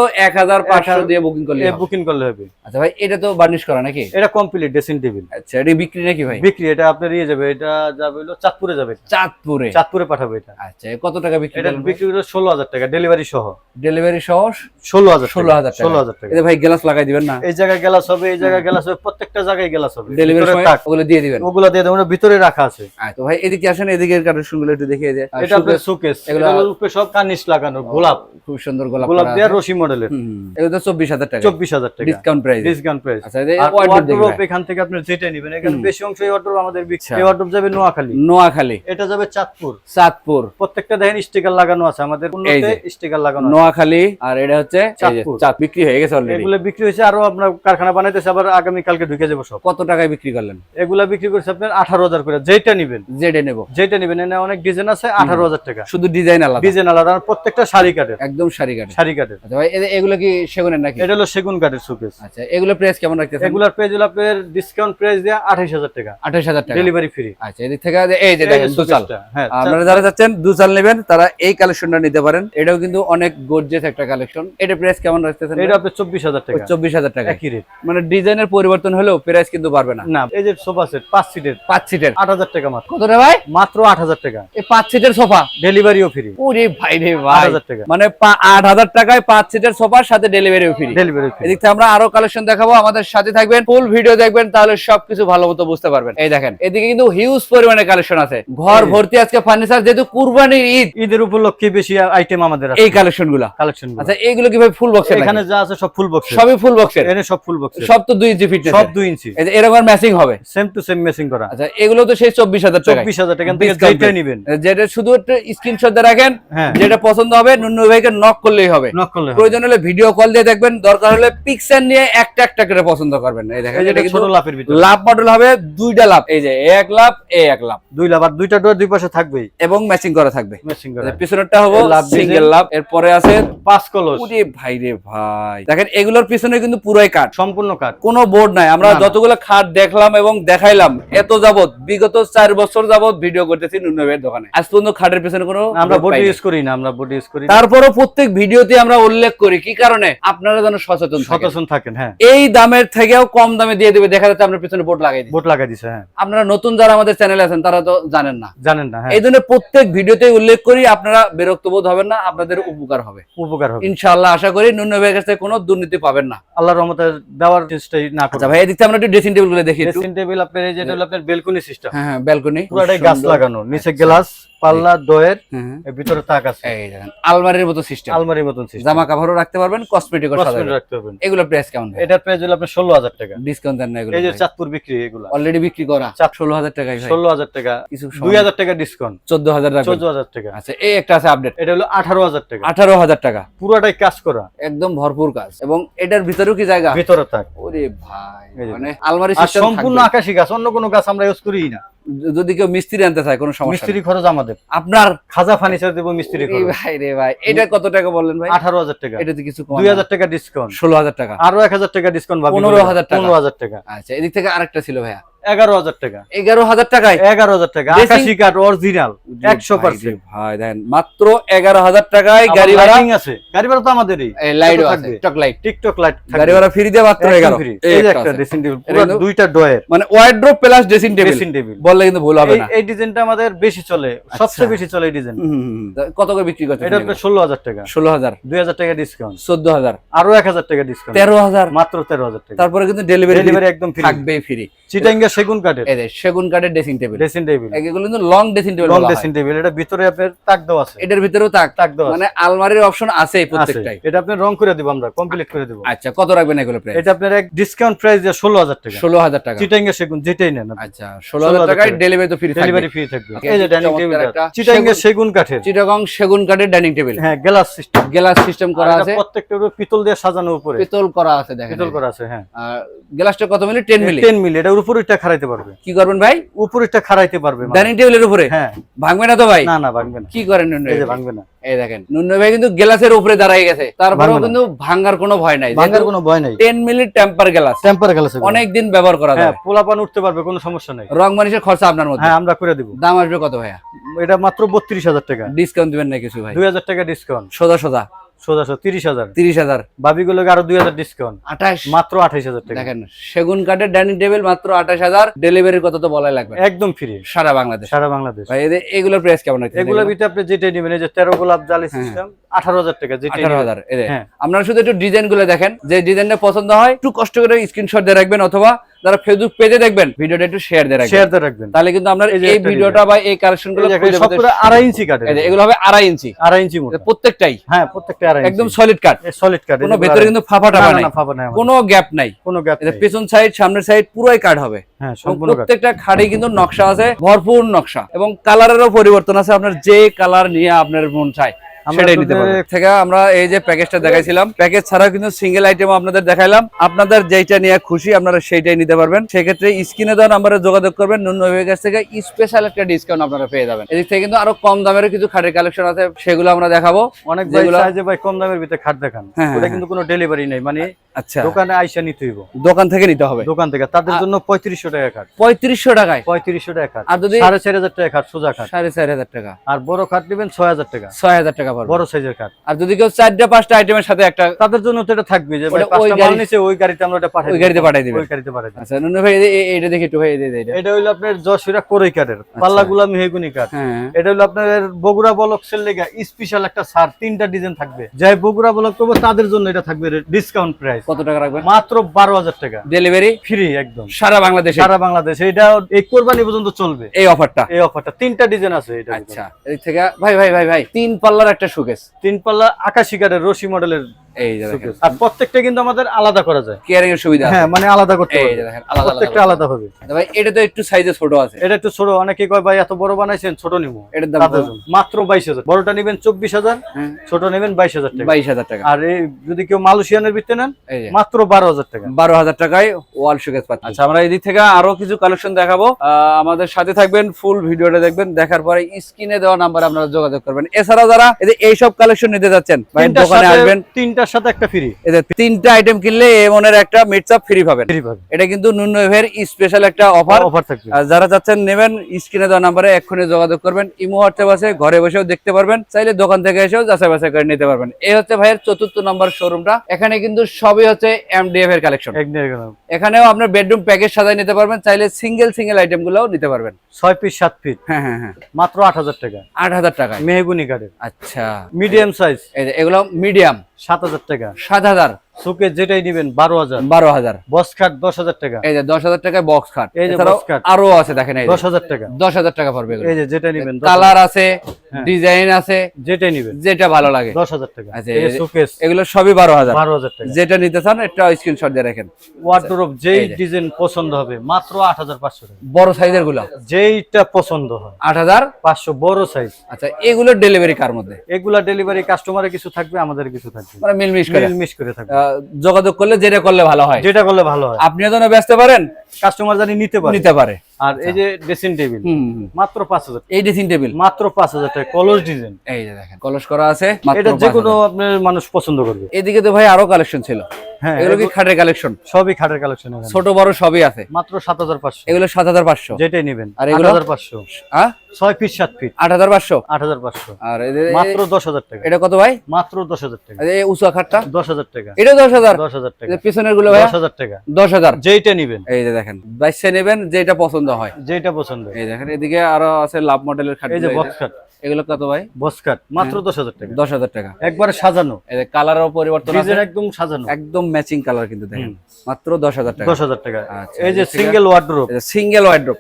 দিয়ে বুকিং করলে হবে। বুকিং করলে হবে। আচ্ছা ভাই এটা তো বার্নিশ করা নাকি? এটা কমপ্লিট ড্রেসিং টেবিল আচ্ছা এটা বিক্রি নাকি ভাই? বিক্রি এটা আপনার ইয়ে যাবে এটা যাবে হলো চাঁদপুরে যাবে চাঁদপুরে? চাঁদপুরে পাঠাবে এটা। আচ্ছা কত টাকা বিক্রি এটা বিক্রি হলো ষোলো হাজার টাকা ডেলিভারি সহ। ডেলিভারি সহ ষোলো হাজার ষোলো হাজার টাকা। ষোলো হাজার টাকা। এতে ভাই গ্লাস লাগাই দিবেন না? এই জায়গায় গ্লাস হবে এই জায়গায় গ্লাস হবে প্রত্যেকটা জায়গায় গ্লাস হবে। ডেলিভারি সময় ওগুলো দিয়ে দিবেন? ওগুলা দিয়ে দেবো ভিতরে রাখা আছে। আচ্ছা ভাই এদিকে আসেন এদিকের কালেকশনগুলো একটু দেখিয়ে দেয় এটা আপনার শোকেস এগুলা- উপরে সব কার্নিশ লাগানো গোলাপ। খুব সুন্দর গোলাপ গোলাপ দিয়ে রশি মডেলের হুম, এগুলো তো চব্বিশ হাজার টাকা। চব্বিশ হাজার টাকা। ডিসকাউন্ট প্রাইস ডিসকাউন্ট প্রাইস আচ্ছা এই আর wardrobe দেখি ওয়ার্ডরোব এখান থেকে আপনি যেটা নেবেন এখানে বেশি অংশ এই ওয়ার্ডরোব আমাদের বিক্রি। এই ওয়ার্ডরোব যাবে নোয়াখালী। নোয়াখালী। এটা যাবে চাঁদপুর। চাঁদপুর। প্রত্যেকটা দেখেন স্টিকার লাগানো আছে আমাদের এই স্টিকার লাগানো আছে। নোয়াখালী আর এটা হচ্ছে চাঁদপুর। চাঁদ বিক্রি হয়ে গেছে অলরেডি এগুলো বিক্রি হয়েছে আরও আপনার কারখানা বানাইতেছে আবার আগামী কালকে ঢুকে যাব সব। কত টাকায় বিক্রি করলেন? এগুলা বিক্রি করছে আপনার আঠারো হাজার করে। যেটা নিবেন। জেডে নেব। যেটা নিবেন এনে অনেক ডিজাইন আছে আঠারো হাজার টাকা। শুধু ডিজাইন আলাদা। ডিজাইন আলাদা প্রত্যেকটা শাড়ি কাঠের। একদম সারি কাটে শাড়ি কাঠের। আচ্ছা ভাই এ- এগুলো কি সেগুনের নাকি? এটা হলো সেগুন কাঠের শোকেস। আচ্ছা এগুলো প্রাইস কেমন রাখতেছেন? এগুলার প্রাইস হলো আপনার ডিসকাউন্ট প্রাইস দেওয়া আঠাইশ হাজার টাকা। আঠাশ হাজার টাকা। ডেলিভারি ফ্রি আচ্ছা এদিক থেকে এই যে দেখেন দুচাল। হ্যাঁ আপনারা যারা চাচ্ছেন দুচাল নেবেন তারা এই কালেকশনটা নিতে পারেন। এটাও কিন্তু অনেক গর্জিয়াস একটা কালেকশন এটা প্রাইস কেমন রাখতেছেন এটা আপনার চব্বিশ হাজার টাকা। চব্বিশ হাজার টাকা। একই রেট মানে ডিজাইনের পরিবর্তন হলেও প্রাইস কিন্তু বাড়বে না। না এই যে সোফা সেট পাঁচ সিটের পাঁচ সিটের আট হাজার টাকা মাত্র। কত রে ভাই? মাত্র আট হাজার টাকা। এই পাঁচ সিটের সোফা? ডেলিভারিও ফ্রি ওরে ভাই রে ভাই। হাজার টাকা। মানে পা- আট হাজার টাকায় পাঁচ সিটের সোফার সাথে ডেলিভারিও ফ্রি ডেলিভারি ফ্রি এদিক থেকে আমরা আরও কালেকশন দেখাবো আমাদের সাথে থাকবেন ফুল ভিডিও দেখবেন তাহলে সবকিছু ভালো মতো বুঝতে পারবেন। এই দেখেন এদিকে কিন্তু হিউজ পরিমাণে কালেকশন আছে। ঘর ভর্তি আজকে ফার্নিচার যেহেতু কুরবানির ঈদ ঈদের উপলক্ষে বেশি আইটেম আমাদের এই কালেকশনগুলা কালেকশন আচ্ছা এইগুলো কি ভাই ফুল বক্সের এখানে যা আছে সব ফুল বক্স সবই ফুল বক্সের এনে সব ফুল বক্স সব তো দুই ইঞ্চি ফিটনেস সব দুই ইঞ্চি এরকম ম্যাচিং হবে? সেম টু সেম মেসিং করা। আচ্ছা এগুলো তো সেই চব্বিশ হাজার টাকা চব্বিশ হাজার টাকা থেকে যেটা। নিবেন। যেটা শুধু একটু স্ক্রিনশট দিয়ে রাখেন হ্যাঁ। যেটা পছন্দ হবে নুন্নু ভাইকে নক করলেই হবে। নক করলে প্রয়োজন হলে ভিডিও কল দিয়ে দেখবেন দরকার হলে পিকচার নিয়ে একটা একটা করে পছন্দ করবেন। এই দেখেন এটা ছোট লাভের ভিতরে। লাভ মডেল হবে দুইটা লাভ এই যে এক লাভ এ এক লাভ দুই লাভ আর দুইটা ডোর দুই পাশে থাকবেই। এবং ম্যাচিং করা থাকবে। মেসিং করা। পিছনেরটা হব লাভ সিঙ্গেল লাভ এরপরে আছে পাঁচ কলস। ওরে ভাই রে ভাই। দেখেন এগুলোর পিছনে কিন্তু পুরাই কাঠ। সম্পূর্ণ কাঠ। কোনো বোর্ড নাই। আমরা। যতগুলো খাট দেখলাম এবং দেখাইলাম এত যাবত বিগত চার বছর যাবত ভিডিও করতেছি নুনবের দোকানে। আজ পর্যন্ত খাটের পিছনে কোনো আমরা বডি ইউজ করি না আমরা বডি ইউজ করি। তারপরও প্রত্যেক ভিডিওতে আমরা উল্লেখ করি কি কারণে? আপনারা যেন সচেতন সচেতন থাকেন হ্যাঁ। এই দামের থেকেও কম দামে দিয়ে দিবে। দেখা যাচ্ছে আপনার পিছনে বোর্ড লাগাই দিচ্ছে বোট লাগাই দিছে হ্যাঁ। আপনারা নতুন যারা আমাদের চ্যানেলে আছেন তারা তো জানেন না। জানেন না হ্যাঁ। এই জন্য প্রত্যেক ভিডিওতে উল্লেখ করি আপনারা বিরক্ত বোধ হবেন না আপনাদের উপকার হবে। উপকার হবে। ইনশাআল্লাহ আশা করি নুন্ন ভাইয়ের কাছে কোনো দুর্নীতি পাবেন না। আল্লাহর রহমতে দেওয়ার চেষ্টাই না আচ্ছা করবে ভাই এদিকে আমরা একটু ড্রেসিং টেবিলগুলো দেখি ড্রেসিং টেবিল আপনার এই যেটা হলো আপনার বেলকনি সিস্টেম হ্যাঁ হ্যাঁ ব্যালকনি পুরাটাই গাছ লাগানো নিচে গ্লাস পাল্লা। এর ভিতরে তাক আছে। আলমারির মতো সিস্টেম আলমারির। জামা কাপড়ও রাখতে পারবেন কসমেটিক রাখতে পারবেন। এগুলো প্রাইস কেমন এটার প্রাইস হলো আপনার ষোলো হাজার টাকা। ডিসকাউন্ট দেন না এগুলো এই যে চাঁদপুর বিক্রি এগুলা। অলরেডি বিক্রি করা। ষোলো হাজার ভাই। ষোলো হাজার টাকা। কিছু দুই হাজার টাকা ডিসকাউন্ট চোদ্দ হাজার চোদ্দ হাজার টাকা। আচ্ছা এই একটা আছে আপডেট এটা হলো আঠারো হাজার টাকা। আঠারো হাজার টাকা। পুরোটাই কাজ করা। একদম ভরপুর কাজ। এবং এটার ভিতরেও কি জায়গা? ভিতরে থাক। ওরে ভাই। মানে আলমারি সম্পূর্ণ আকাশি গাছ অন্য কোনো গাছ আমরা ইউজ করি না। যদি কেউ মিস্ত্রি আনতে চায় কোনো সমস্যা মিস্ত্রি খরচ আমাদের। আপনার খাজা ফার্নিচার দেবো মিস্ত্রি খরচ। ভাই রে ভাই এটা কত টাকা বললেন ভাই? আঠারো হাজার টাকা। এটাতে কিছু কম দুই হাজার টাকা ডিসকাউন্ট ষোলো হাজার টাকা। আরও এক হাজার টাকা ডিসকাউন্ট ভাবি 15,000 টাকা। পনেরো হাজার টাকা। আচ্ছা এদিক থেকে আরেকটা ছিল ভাইয়া। এগারো হাজার টাকা। এগারো হাজার টাকায়? এগারো হাজার টাকা। আকাশি কাঠ অরিজিনাল একশো পার্সেন্ট ভাই দেখেন মাত্র এগারো হাজার টাকায় গাড়ি ভাড়া। আছে। গাড়ি ভাড়া তো আমাদেরই। লাইটও কত আছে থাকবে? টক লাইট টিকটক লাইট গাড়ি ভাড়া ফ্রি দিয়ে মাত্র এগারো। এই একটা ড্রেসিং টেবিল দুইটা ডয়ের মানে wardrobe plus dressing table dressing table বললে কিন্তু ভুল হবে না। এই ডিজাইনটা আমাদের বেশি চলে সবচেয়ে বেশি চলে এই ডিজাইন। কত করে বিক্রি করছে এটা আপনার ষোলো হাজার টাকা। ষোলো হাজার। দুই হাজার টাকা ডিসকাউন্ট চোদ্দ হাজার। আরও এক হাজার টাকা ডিসকাউন্ট তেরো হাজার। মাত্র তেরো হাজার টাকা। তারপরে কিন্তু ডেলিভারি ডেলিভারি একদম ফ্রি থাকবেই ফ্রি চিটাঙ্গা সেগুন কাঠের। এই সেগুন কাঠের ড্রেসিং টেবিল ড্রেসিং টেবিল এগুলো কিন্তু long dressing table long dressing table এটা ভিতরে আপনার তাক দেওয়া আছে। এটার ভিতরেও তাক। তাক দেওয়া মানে আলমারির অপশন আছে। প্রত্যেকটাই। এটা আপনি রং করে দিব আমরা কমপ্লিট করে দিব। আচ্ছা কত রাখবেন এগুলো প্রাইস এটা আপনার এক ডিসকাউন্ট প্রাইস দিয়ে ষোলো হাজার টাকা। ষোলো হাজার টাকা। চিটাঙ্গা সেগুন যেটাই নেন আচ্ছা ষোলো 16,000 টাকায় ডেলিভারি তো ফ্রি ডেলিভারি ফ্রি থাকবে। এই যে ডাইনিং টেবিল চিটাঙ্গা সেগুন- কাঠের। চিটাগং সেগুন কাঠের ডাইনিং টেবিল হ্যাঁ গ্লাস সিস্টেম গ্লাস সিস্টেম করা আছে। প্রত্যেকটা পিতল দিয়ে সাজানো উপরে। পিতল করা আছে দেখেন। পিতল করা আছে হ্যাঁ। আর গ্লাসটা কত মিলি? Ten milli. Ten milli. এটা উপরেরটা খারাইতে পারবে। কি করবেন ভাই? উপরেরটা খারাইতে পারবে ডাইনিং টেবিলের উপরে? হ্যাঁ। ভাঙবে না তো ভাই? না না ভাঙবে না। কি করেন নুন্নু এই যে ভাঙবে না। এই দেখেন নুন্নু ভাই কিন্তু গ্লাসের উপরে দাঁড়াই গেছে। তারপরেও কিন্তু ভাঙার কোনো ভয় নাই। ভাঙার কোনো ভয় নাই। Ten milli temper glass temper glass অনেক দিন ব্যবহার করা যায় হ্যাঁ যায়। পোলাপান উঠতে পারবে কোনো সমস্যা নাই। রং মানিসের খরচা আপনার মধ্যে? হ্যাঁ আমরা করে দিব। দাম আসবে কত ভাইয়া? এটা মাত্র বত্রিশ হাজার টাকা। ডিসকাউন্ট দিবেন না কিছু ভাই। দুই হাজার টাকা ডিসকাউন্ট সোজা সোজা। তিরিশ হাজার। তিরিশ হাজার। আরও দুই হাজার ডিসকাউন্ট আঠাশ? মাত্র আঠাইশ হাজার টাকা। দেখেন সেগুন কাঠের ডাইনিং টেবিল মাত্র আঠাশ হাজার। ডেলিভারির কত তো বলাই লাগবে। একদম ফ্রি সারা বাংলাদেশ। সারা বাংলাদেশ। ভাই এগুলোর প্রাইস কেমন হচ্ছে এগুলোর ভিতরে আপনি যেটাই নেবেন এই যে তেরো গোলাপ জালি সিস্টেম আঠারো হাজার টাকা আঠারো হাজার হ্যাঁ। আপনারা শুধু একটু ডিজাইনগুলো দেখেন। যে ডিজাইনটা পছন্দ হয় একটু কষ্ট করে স্ক্রিনশট দিয়ে রাখবেন অথবা যারা ফেসবুক পেজে দেখবেন ভিডিওটা একটু শেয়ার দিয়ে রাখবেন। শেয়ার দিয়ে রাখবেন। তাহলে কিন্তু আপনার এই ভিডিওটা বা এই কালেকশনগুলো আড়াই ইঞ্চি কাঠের এগুলো হবে আড়াই ইঞ্চি। আড়াই ইঞ্চি প্রত্যেকটাই? হ্যাঁ প্রত্যেকটা আড়াই একদম সলিড কাট সলিড কাঠ কোনো ভেতরে কিন্তু ফাঁপা টাপা নাই। কোনো গ্যাপ নাই। কোনো গ্যাপ পেছন সাইড সামনের সাইড পুরোই কাট হবে। হ্যাঁ সম্পূর্ণ প্রত্যেকটা খাড়ি কিন্তু নকশা আছে ভরপুর নকশা। এবং কালারেরও পরিবর্তন আছে আপনার যে কালার নিয়ে আপনার মন চায়। আমরা সেটাই নিতে পারবেন থেকে আমরা এই যে প্যাকেজটা দেখাইছিলাম প্যাকেজ ছাড়াও কিন্তু সিঙ্গেল আইটেম আপনাদের দেখাইলাম। আপনাদের যেটা নিয়ে খুশি আপনারা সেইটাই নিতে পারবেন। সেক্ষেত্রে স্ক্রিনে দেওয়া নাম্বারে যোগাযোগ করবেন। নুন নবীর কাছ থেকে স্পেশাল একটা ডিসকাউন্ট আপনারা পেয়ে যাবেন। এদিক থেকে কিন্তু আরও কম দামের কিছু খাটের কালেকশন আছে সেগুলো আমরা দেখাবো। অনেক ভাই কম দামের ভিতরে খাট দেখান। হ্যাঁ, হ্যাঁ, ওটা হ্যাঁ। কিন্তু কোনো ডেলিভারি নেই। মানে আচ্ছা। দোকানে আইসা নিতে হইব। দোকান থেকে নিতে হবে। দোকান থেকে। তাদের জন্য পঁয়ত্রিশশো টাকা খাট। পঁয়ত্রিশশো টাকায়? পঁয়ত্রিশশো টাকা খাট। আর যদি সাড়ে চার হাজার টাকা খাট সোজা খাট। সাড়ে চার হাজার টাকা। আর বড় খাট নেবেন ছয় হাজার টাকা। ছয় হাজার টাকা পড়বে। বড় সাইজের আর যদি কেউ চারটা পাঁচটা আইটেমের সাথে একটা তাদের জন্য তো এটা থাকবে যে ওই গাড়ি- নিচে ওই গাড়িতে আমরা এটা পাঠাই ওই গাড়িতে পাঠাই দিবেন। ওই গাড়িতে পাঠাই আচ্ছা নুনু ভাই এটা দেখি একটু ভাই এই যে এটা। এটা হইল আপনার যশোরা কোরই কাঠের পাল্লা গুলা মেহগুনি কাঠ হ্যাঁ। এটা হলো আপনার বগুড়া বলক্সের লেগে স্পেশাল একটা সার তিনটা ডিজাইন থাকবে। যাই বগুড়া বলক করব তাদের জন্য এটা থাকবে ডিসকাউন্ট প্রাইস কত টাকা রাখবেন? মাত্র বারো হাজার টাকা। ডেলিভারি ফ্রি একদম। সারা বাংলাদেশে? সারা বাংলাদেশ। এটা এই কোরবানি পর্যন্ত চলবে। এই অফারটা এই অফারটা তিনটা ডিজাইন আছে এটা আচ্ছা এদিক থেকে ভাই ভাই ভাই ভাই তিন পাল্লার একটা শোকেস তিন পাল্লা আকাশি রশি মডেলের এই দেখেন। আর প্রত্যেকটা কিন্তু আমাদের আলাদা করা যায়। কেয়ারিং এর সুবিধা হ্যাঁ মানে আলাদা করতে এই দেখেন আলাদা আলাদা প্রত্যেকটা আলাদা হবে। ভাই এটা তো একটু সাইজে ছোট আছে। এটা একটু ছোট। অনেকে কয় ভাই এত বড় বানাইছেন ছোট নিবো। এটার দাম মাত্র বাইশ হাজার। বড়টা নেবেন চব্বিশ হাজার হ্যাঁ। ছোট নেবেন বাইশ হাজার টাকা। বাইশ হাজার টাকা। আর এই যদি কেউ মালয়েশিয়ানের ভিত্তি নেন মাত্র বারো হাজার টাকা। বারো হাজার টাকায় ওয়াল সুকেস পাচ্ছি। আচ্ছা আমরা এদিক থেকে আরও কিছু কালেকশন দেখাবো। আমাদের সাথে থাকবেন ফুল ভিডিওটা দেখবেন। দেখার পরে স্ক্রিনে দেওয়া নাম্বার আপনারা যোগাযোগ করবেন। এছাড়া যারা এই এইসব কালেকশন নিতে যাচ্ছেন ভাই দোকানে সাথে- আসবেন। তিনটার সাথে একটা ফ্রি এদের তিনটা আইটেম কিনলে এমনের একটা মিটসাপ ফ্রি পাবেন। ফ্রি পাবে এটা কিন্তু নুন স্পেশাল একটা অফার অফার থাকবে। যারা চাচ্ছেন নেবেন স্ক্রিনে দেওয়া নাম্বারে এক্ষুনি যোগাযোগ করবেন। ইমো হোয়াটসঅ্যাপ আছে ঘরে বসেও দেখতে পারবেন। চাইলে দোকান থেকে এসেও যাচাই বাছাই করে নিতে পারবেন। এই হচ্ছে ভাইয়ের চতুর্থ নম্বর শোরুমটা এখানে কিন্তু সবই হচ্ছে এমডিএফ এর কালেকশন এখানেও আপনার বেডরুম প্যাকেজ সাজায় নিতে পারবেন। চাইলে সিঙ্গেল সিঙ্গেল আইটেম গুলোও নিতে পারবেন। ছয় পিস সাত ফিট হ্যাঁ হ্যাঁ হ্যাঁ। মাত্র আট হাজার টাকা। আট হাজার টাকা মেহগুনি কাঠের আচ্ছা। মিডিয়াম সাইজ এগুলো মিডিয়াম সাত হাজার টাকা। সাত হাজার? সুকেস যেটাই নিবেন বারো হাজার। বারো হাজার। বস খাট দশ হাজার টাকা। এই যে দশ হাজার টাকায় বক্স খাট। এই যে এছাড়াও box খাট। আরও আছে দেখেন দশ হাজার টাকা। দশ হাজার টাকা পড়বে এই যে যেটা নিবেন কালার আছে। ডিজাইন আছে যেটাই নিবেন। যেটা ভালো লাগে। দশ হাজার টাকা। আচ্ছা, এই যে এই যে- সুকেস। এগুলো সবই বারো হাজার। বারো হাজার টাকা। যেটা নিতে চান একটা স্ক্রিনশট দিয়ে রাখেন। ওয়ার্ডরোব যেই ডিজাইন পছন্দ হবে মাত্র আট হাজার পাঁচশো টাকা। বড় সাইজেরগুলো? যেইটা পছন্দ হয়। আট হাজার? পাঁচশো বড় সাইজ আচ্ছা এগুলোর ডেলিভারি কার মধ্যে? এগুলা ডেলিভারি কাস্টমারের কিছু থাকবে আমাদের কিছু থাকবে। মানে মিলমিশ করে। মিস করে থাকবে। যোগাযোগ করলে যেটা করলে ভালো হয়। যেটা করলে ভালো হয়। আপনিও যেন ব্যস্ত পারেন কাস্টমার জানি নিতে পারে। নিতে পারে। আর এই যে ড্রেসিং টেবিল। মাত্র পাঁচ হাজার এই ড্রেসিং টেবিল মাত্র পাঁচ হাজার টাকা কলস ডিজাইন এই যে দেখেন কলস করা আছে এটা যে কোনো আপনার মানুষ পছন্দ করবে। এদিকে তো ভাই আরও কালেকশন ছিল। হ্যাঁ এগুলো কি খাটের কালেকশন সবই খাটের কালেকশন ছোট বড় সবই আছে। মাত্র সাত হাজার পাঁচশো। এগুলো সাত হাজার পাঁচশো। যেটাই নেবেন। আর এগুলো? হাজার পাঁচশো। হ্যাঁ? ছয় ফিট সাত ফিট আট হাজার পাঁচশো? আট হাজার পাঁচশো। আর এদের- মাত্র দশ হাজার টাকা। এটা কত ভাই? মাত্র দশ হাজার টাকা। এই উঁচা খাটটা দশ হাজার টাকা। এটা দশ হাজার? দশ হাজার টাকা। পিছনেরগুলো ভাই? দশ হাজার টাকা। দশ হাজার। যেইটা নিবেন। এই যে দেখেন বাইশে নেবেন যেটা পছন্দ হয়? যেটা পছন্দ এই দেখেন এদিকে আরও আছে লাভ মডেলের খাট এই যে বক্স কাট এগুলো কত ভাই? বক্স কাট মাত্র দশ হাজার টাকা। দশ হাজার টাকা। একবারে সাজানো। কালারও পরিবর্তন একদম সাজানো। একদম ম্যাচিং কালার কিন্তু দেখেন। মাত্র দশ হাজার টাকা। দশ হাজার টাকা। আচ্ছা, এই যে সিঙ্গেল ওয়ার্ডরোব সিঙ্গেল ওয়াইড্রোপ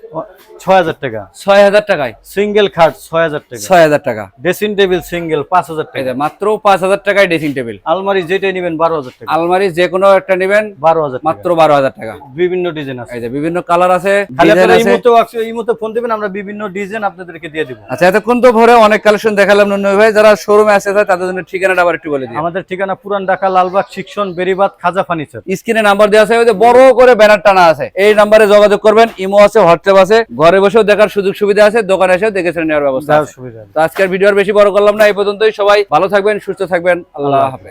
ছয় হাজার টাকা। ছয় হাজার টাকায়? সিঙ্গেল খাট ছয় হাজার টাকা। ছয় হাজার টাকা। ড্রেসিং টেবিল সিঙ্গেল পাঁচ হাজার টাকা। মাত্র পাঁচ হাজার টাকায় ড্রেসিং টেবিল আলমারি যেটাই নিবেন বারো হাজার টাকা। আলমারি যে কোনো একটা নেবেন বারো হাজার মাত্র বারো হাজার টাকা। বিভিন্ন ডিজাইন আছে। এই যে বিভিন্ন কালার আছে এই এই ফোন দিবেন আমরা বিভিন্ন ডিজাইন আপনাদেরকে দিয়ে দিব। আচ্ছা এতক্ষণ তো ভরে অনেক কালেকশন দেখালাম নন্নু ভাই যারা শোরুমে আসে তাদের জন্য ঠিকানাটা আবার একটু বলে দিই আমাদের ঠিকানা পুরান ঢাকা লালবাগ শিক্ষণ বেরিবাদ খাজা ফার্নিচার। স্ক্রিনে নাম্বার দেওয়া আছে ওই যে বড় করে ব্যানার টানা আছে। এই নাম্বারে যোগাযোগ করবেন ইমো আছে হোয়াটসঅ্যাপ আছে। ঘরে বসেও দেখার সুযোগ সুবিধা আছে দোকানে এসেও দেখে নেওয়ার ব্যবস্থা আছে। সুবিধা তো আজকের ভিডিওর বেশি বড় করলাম না এই পর্যন্তই। সবাই ভালো থাকবেন সুস্থ থাকবেন। আল্লাহ হাফেজ।